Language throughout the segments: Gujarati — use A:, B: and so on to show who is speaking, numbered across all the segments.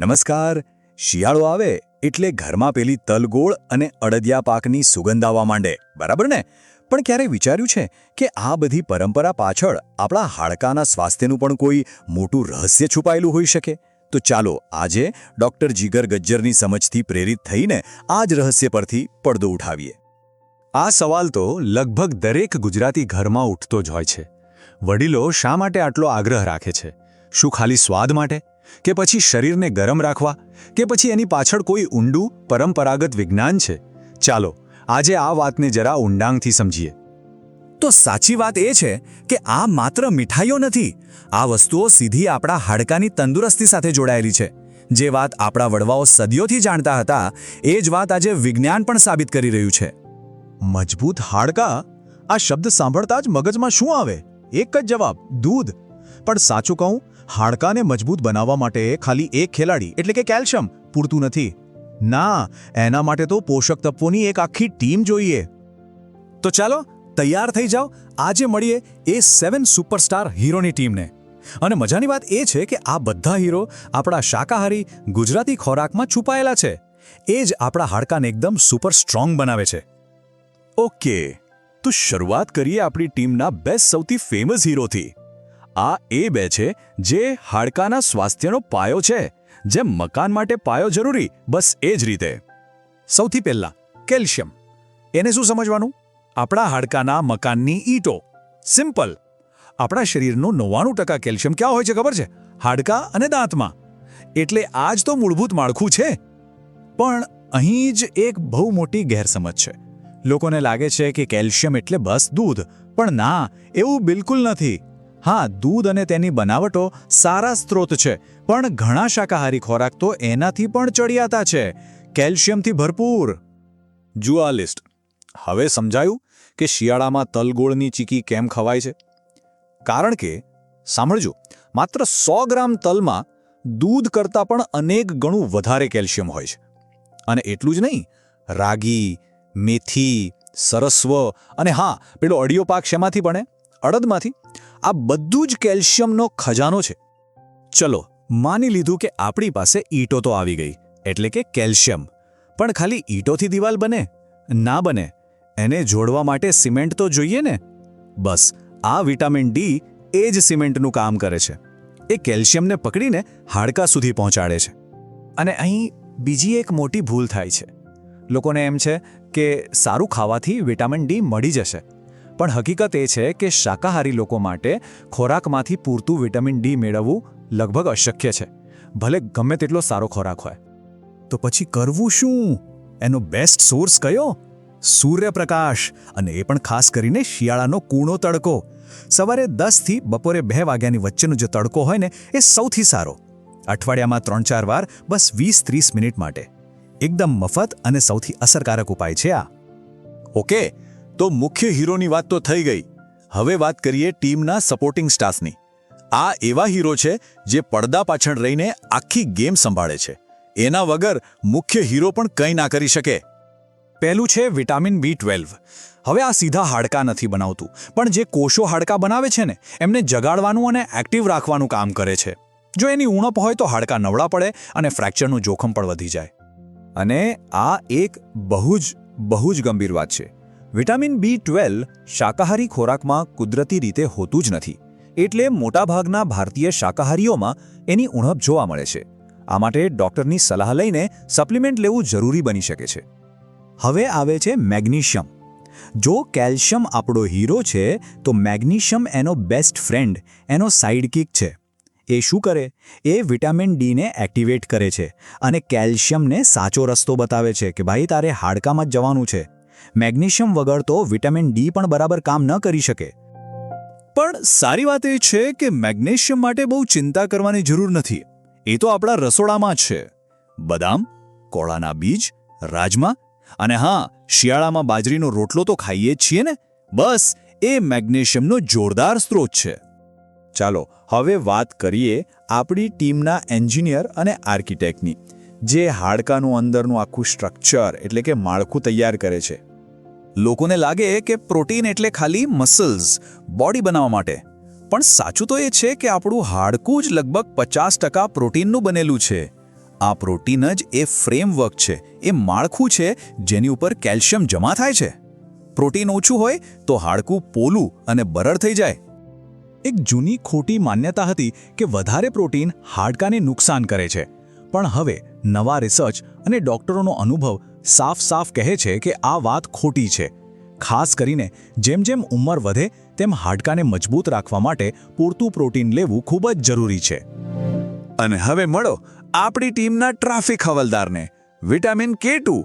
A: નમસ્કાર. શિયાળો આવે એટલે ઘરમાં પેલી તલગોળ અને અડદિયા પાકની સુગંધ આવવા માંડે. બરાબર ને? પણ ક્યારે વિચાર્યું છે કે આ બધી પરંપરા પાછળ આપણા હાડકાના સ્વાસ્થ્યનું પણ કોઈ મોટું રહસ્ય છુપાયેલું હોઈ શકે? તો ચાલો આજે ડોક્ટર જીગર ગજ્જરની સમજથી પ્રેરિત થઈને આ જ રહસ્ય પરથી પડદો ઉઠાવીએ. આ સવાલ તો લગભગ દરેક ગુજરાતી ઘરમાં ઉઠતો જ હોય છે. વડીલો શા માટે આટલો આગ્રહ રાખે છે? શું ખાલી સ્વાદ માટે? કે પછી શરીરને ગરમ રાખવા, કે પછી એની પાછળ કોઈ ઊંડું, પરંપરાગત વિજ્ઞાન છે? ચાલો, આજે આ વાતને જરા ઊંડાંગથી સમજીએ. તો સાચી વાત એ છે કે આ માત્ર મીઠાઈઓ નથી, આ વસ્તુઓ સીધી આપણા હાડકાની તંદુરસ્તી સાથે જોડાયેલી છે. જે વાત આપણા વડવાઓ સદીઓથી જાણતા હતા, એ જ વાત આજે વિજ્ઞાન પણ સાબિત કરી રહ્યું છે. મજબૂત હાડકા? આ શબ્દ સાંભળતા જ મગજમાં શું આવે? એક જ જવાબ, દૂધ. પણ સાચું કહું, હાડકાને મજબૂત બનાવવા માટે ખાલી એક ખેલાડી, એટલે કે કેલ્શિયમ, પૂરતું નથી. ના, એના માટે તો પોષક તત્વોની એક આખી ટીમ જોઈએ. તો ચાલો, તૈયાર થઈ જાઓ, આજે મળીએ એ સેવન સુપરસ્ટાર હીરોની ટીમને. અને મજાની વાત એ છે કે આ બધા હીરો આપણા શાકાહારી, ગુજરાતી ખોરાકમાં છુપાયેલા છે. એ જ આપણા હાડકાને એકદમ સુપર સ્ટ્રોંગ બનાવે છે. ઓકે, તો શરૂઆત કરીએ આપણી ટીમના બેસ્ટ, સૌથી ફેમસ હીરોથી. આ એ બે છે જે હાડકાના સ્વાસ્થ્યનો પાયો છે. જેમ મકાન માટે પાયો જરૂરી, બસ એ જ રીતે. સૌથી પહેલાં, કેલ્શિયમ. એને શું સમજવાનું? આપણા હાડકાના મકાનની ઈંટો. સિમ્પલ. આપણા શરીરનું નવ્વાણું ટકા કેલ્શિયમ ક્યાં હોય છે ખબર છે? હાડકા અને દાંતમાં. એટલે આ જ તો મૂળભૂત માળખું છે. પણ અહીં જ એક બહુ મોટી ગેરસમજ છે. લોકોને લાગે છે કે કેલ્શિયમ એટલે બસ દૂધ. પણ ના, એવું બિલકુલ નથી. હા, દૂધ અને તેની બનાવટો સારા સ્ત્રોત છે, પણ ઘણા શાકાહારી ખોરાક તો એનાથી પણ ચડિયાતા છે. કેલ્શિયમથી ભરપૂર. જુઓ લિસ્ટ. હવે સમજાયું કે શિયાળામાં તલગોળની ચીકી કેમ ખવાય છે? કારણ કે, સાંભળજો, માત્ર સો ગ્રામ તલમાં દૂધ કરતાં પણ અનેક ગણું વધારે કેલ્શિયમ હોય છે. અને એટલું જ નહીં, રાગી, મેથી, સરસ્વ અને હા, પેલો અડિયો પાક શેમાંથી બને? અડદમાંથી, આ બધું જ કેલ્શિયમનો ખજાનો છે. ચલો, માની લીધું કે આપણી પાસે ઈંટો તો આવી ગઈ, એટલે કે કેલ્શિયમ. પણ ખાલી ઈંટોથી દિવાલ બને, ના બને, એને જોડવા માટે સિમેન્ટ તો જોઈએ ને? બસ, આ વિટામિન ડી એ જ સિમેન્ટનું કામ કરે છે. એ કેલ્શિયમને પકડીને હાડકા સુધી પહોંચાડે છે. અને અહીં બીજી એક મોટી ભૂલ થાય છે. લોકોને એમ છે કે સારું ખાવાથી વિટામિન ડી મળી જશે. પણ હકીકત એ છે કે શાકાહારી લોકો માટે ખોરાકમાંથી પૂરતું વિટામિન ડી મેળવવું લગભગ અશક્ય છે. ભલે ગમે તેટલો સારો ખોરાક હોય. તો પછી કરવું શું? એનો બેસ્ટ સોર્સ કયો? સૂર્યપ્રકાશ, અને એ પણ ખાસ કરીને શિયાળાનો કૂણો તડકો. સવારે દસથી બપોરે બે વાગ્યાની વચ્ચેનો જે તડકો હોય ને, એ સૌથી સારો. અઠવાડિયામાં ત્રણ ચાર વાર, બસ વીસ ત્રીસ મિનિટ માટે. એકદમ મફત અને સૌથી અસરકારક ઉપાય છે આ. ઓકે તો મુખ્ય હીરોની વાત તો થઈ ગઈ. હવે વાત કરીએ ટીમના સપોર્ટિંગ સ્ટાફની આ એવા હીરો છે જે પડદા પાછળ રહીને આખી ગેમ સંભાળે છે. એના વગર મુખ્ય હીરો પણ કંઈ ના કરી શકે. પહેલું છે વિટામિન બી ટ્વેલ્વ. હવે આ સીધા હાડકા નથી બનાવતું, પણ જે કોષો હાડકા બનાવે છે ને, એમને જગાડવાનું અને એક્ટિવ રાખવાનું કામ કરે છે. જો એની ઉણપ હોય તો હાડકા નવડા પડે અને ફ્રેક્ચરનું જોખમ પણ વધી જાય. અને આ એક બહુ જ બહુ જ ગંભીર વાત છે. વિટામિન બી ટ્વેલ્વ શાકાહારી ખોરાકમાં કુદરતી રીતે હોતું જ નથી. એટલે મોટાભાગના ભારતીય શાકાહારીઓમાં એની ઉણપ જોવા મળે છે. આ માટે ડૉક્ટરની સલાહ લઈને સપ્લિમેન્ટ લેવું જરૂરી બની શકે છે. હવે આવે છે મેગ્નેશિયમ. જો કેલ્શિયમ આપણો હીરો છે, તો મેગ્નેશિયમ એનો બેસ્ટ ફ્રેન્ડ, એનો સાઇડકિક છે. એ શું કરે? એ વિટામિન ડીને એક્ટિવેટ કરે છે અને કેલ્શિયમને સાચો રસ્તો બતાવે છે કે ભાઈ તારે હાડકામાં જ જવાનું છે. મેગ્નેશિયમ વગર તો વિટામિન ડી પણ બરાબર કામ ન કરી શકે. પણ સારી વાત એ છે કે મેગ્નેશિયમ માટે બહુ ચિંતા કરવાની જરૂર નથી. એ તો આપણા રસોડામાં છે. બદામ, કોળાના બીજ, રાજમા અને હા, શિયાળામાં બાજરીનો રોટલો તો ખાઈએ છીએ ને? બસ, એ મેગ્નેશિયમનો જોરદાર સ્ત્રોત છે. ચાલો, હવે વાત કરીએ આપણી ટીમના એન્જિનિયર અને આર્કિટેક્ટની, જે હાડકાનું અંદરનું આખું સ્ટ્રક્ચર એટલે કે માળખું તૈયાર કરે છે. લોકોને લાગે કે પ્રોટીન એટલે ખાલી મસલ્સ બોડી બનાવવા માટે. પણ સાચું તો એ છે કે આપણું હાડકું જ લગભગ પચાસ ટકા પ્રોટીનનું બનેલું છે.
B: આ પ્રોટીન જ એ ફ્રેમવર્ક છે, એ માળખું છે જેની ઉપર કેલ્શિયમ જમા થાય છે. પ્રોટીન ઓછું હોય તો હાડકું પોલું અને બરડ થઈ જાય.
A: એક જૂની ખોટી માન્યતા હતી કે વધારે પ્રોટીન હાડકાને નુકસાન કરે છે. પણ હવે નવા રિસર્ચ અને ડોક્ટરોનો અનુભવ સાફ સાફ કહે છે કે આ વાત ખોટી છે. ખાસ કરીને જેમ જેમ ઉંમર વધે, તેમ હાડકાને મજબૂત રાખવા માટે પૂરતું પ્રોટીન લેવું ખૂબ જ જરૂરી છે.
B: અને હવે મળો આપણી ટીમના ટ્રાફિક હવલદારને. Vitamin K two.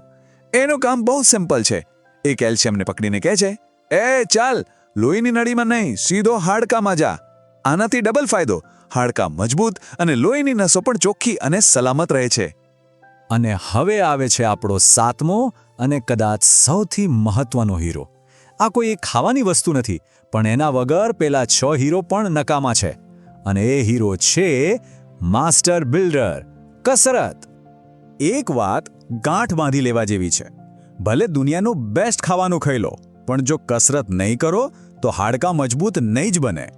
B: એનું કામ બહુ સિમ્પલ છે. એ કેલ્શિયમને પકડીને કહે છે, એ ચાલ, લોહીની નળીમાં નહીં, સીધો હાડકામાં જા. આનાથી ડબલ ફાયદો, હાડકા મજબૂત અને લોહીની નસો પણ ચોખ્ખી અને સલામત રહે છે.
A: અને હવે આવે છે આપણો સાતમો અને કદાચ સૌથી મહત્વનો હીરો. આ કોઈ એક ખાવાની વસ્તુ નથી, પણ એના વગર પેલા છ હીરો પણ નકામા છે. અને એ હીરો છે માસ્ટર બિલ્ડર, કસરત. એક વાત ગાંઠ બાંધી લેવા જેવી છે. ભલે દુનિયાનું બેસ્ટ ખાવાનું ખાઈ લો, પણ જો કસરત નહીં કરો, તો હાડકાં મજબૂત નહીં જ બને.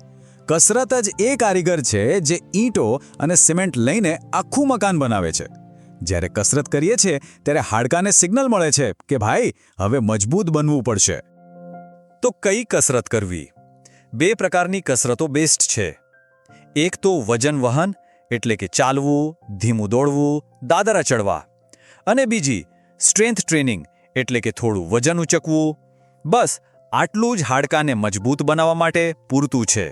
A: કસરત જ એ કારીગર છે જે ઈંટો અને સિમેન્ટ લઈને આખું મકાન બનાવે છે. જ્યારે કસરત કરીએ છીએ, ત્યારે હાડકાને સિગ્નલ મળે છે કે ભાઈ, હવે મજબૂત બનવું પડશે. તો કઈ કસરત કરવી? બે પ્રકારની કસરતો બેસ્ટ છે. એક તો વજન વહન, એટલે કે ચાલવું, ધીમું દોડવું, દાદરા ચડવા. અને બીજી સ્ટ્રેન્થ ટ્રેનિંગ એટલે કે થોડું વજન ઉચકવું. બસ, આટલું જ હાડકાને મજબૂત બનાવવા માટે પૂરતું છે.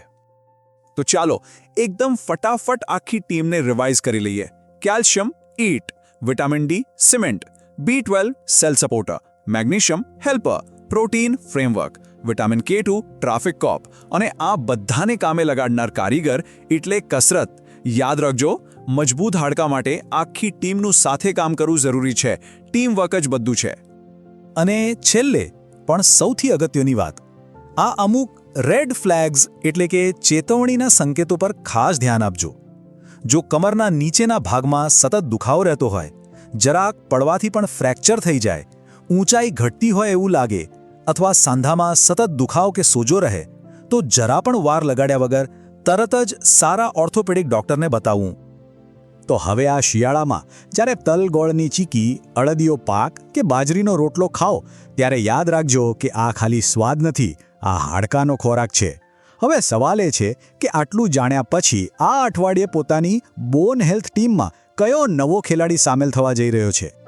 A: તો ચાલો, એકદમ ફટાફટ આખી ટીમને રિવાઇઝ કરી લઈએ. કેલ્શિયમ, ઈટ. Vitamin D cement B twelve cell supporter magnesium helper protein framework vitamin K two traffic cop અને આ બધાને કામે લગાડનાર કારીગર એટલે કસરત. યાદ રાખજો, મજબૂત હાડકા માટે આખી ટીમનું સાથે કામ કરવું જરૂરી છે. ટીમ વર્ક જ બધું છે. અને છેલ્લે, પણ સૌથી અગત્યની વાત. આ અમુક રેડ ફ્લેગ્સ એટલે કે ચેતવણીના સંકેતો પર ખાસ ધ્યાન આપજો. જો કમરના નીચેના ભાગમાં સતત દુખાવો રહેતો હોય, જરાક પડવાથી પણ ફ્રેક્ચર થઈ જાય, ઊંચાઈ ઘટતી હોય એવું લાગે અથવા સાંધામાં સતત દુખાવો કે સોજો રહે, તો જરા પણ વાર લગાડ્યા વગર તરત જ સારા ઓર્થોપેડિક ડોક્ટરને બતાવવું તો હવે આ શિયાળામાં જ્યારે તલ ગોળની ચીકી અળદીઓ પાક કે બાજરીનો રોટલો ખાઓ, ત્યારે યાદ રાખજો કે આ ખાલી સ્વાદ નથી, આ હાડકાનો ખોરાક છે. હવે સવાલ એ છે કે આટલું જાણ્યા પછી આ અઠવાડિયે પોતાની બોન હેલ્થ ટીમમાં કયો નવો ખેલાડી સામેલ થવા જઈ રહ્યો છે?